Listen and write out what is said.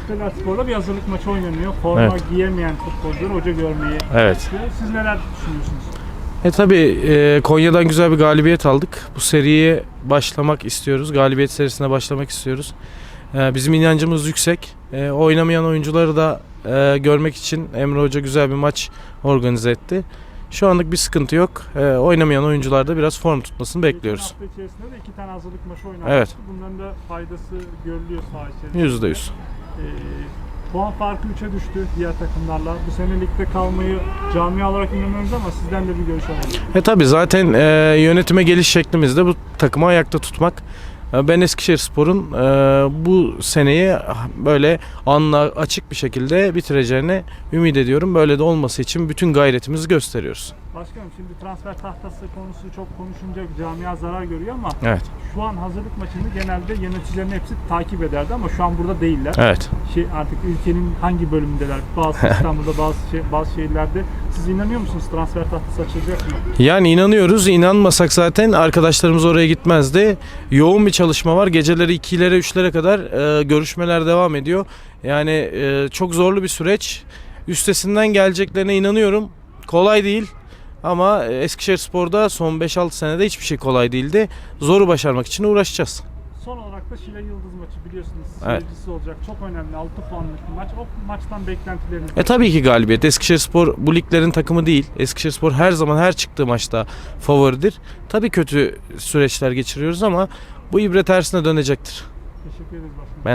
Çifteler Spor'da bir hazırlık maçı oynanıyor. Forma Evet. giyemeyen futbolcuları hoca görmeyi Evet. istiyor. Siz neler düşünüyorsunuz? E tabi Konya'dan güzel bir galibiyet aldık. Bu seriye başlamak istiyoruz. Galibiyet serisine başlamak istiyoruz. E, bizim inancımız yüksek. E, oynamayan oyuncuları da e, görmek için Emre Hoca güzel bir maç organize etti. Şu anlık bir sıkıntı yok. E, oynamayan oyuncular da biraz form tutmasını bekliyoruz. Geçen hafta içerisinde de iki tane hazırlık maçı oynandı. Evet. Bunların da faydası görülüyor saha içerisinde. Yüzde yüz. Ee, puan farkı 3'e düştü diğer takımlarla. Bu sene ligde kalmayı camia olarak inanıyoruz ama sizden de bir görüş alalım. E tabi zaten e, yönetime geliş şeklimiz de bu takımı ayakta tutmak. E, Ben Eskişehirspor'un e, bu seneyi böyle anla açık bir şekilde bitireceğine ümit ediyorum. Böyle de olması için bütün gayretimizi gösteriyoruz. Başkanım şimdi transfer tahtası konusu çok konuşunca camia zarar görüyor ama Evet. Şu an hazırlık maçını genelde yöneticilerin hepsi takip ederdi ama şu an burada değiller. Evet. Şey, artık ülkenin hangi bölümündeler? Bazı İstanbul'da, bazı şey, bazı şehirlerde. Siz inanıyor musunuz transfer tahtası açılacak mı? Yani inanıyoruz. İnanmasak zaten arkadaşlarımız oraya gitmezdi. Yoğun bir çalışma var. Geceleri 2'lere 3'lere kadar e, görüşmeler devam ediyor. Yani e, çok zorlu bir süreç. Üstesinden geleceklerine inanıyorum. Kolay değil. Ama e, Eskişehirspor'da son 5-6 senede hiçbir şey kolay değildi. Zoru başarmak için uğraşacağız. Son olarak da Şile Yıldız maçı biliyorsunuz Evet. seyircisi olacak. Çok önemli 6 puanlık bir maç. O maçtan beklentileriniz E tabii ki galibiyet. Eskişehirspor bu liglerin takımı değil. Eskişehirspor her zaman her çıktığı maçta favoridir. Tabii kötü süreçler geçiriyoruz ama bu ibret tersine dönecektir. Teşekkür ederiz başkanım. Ben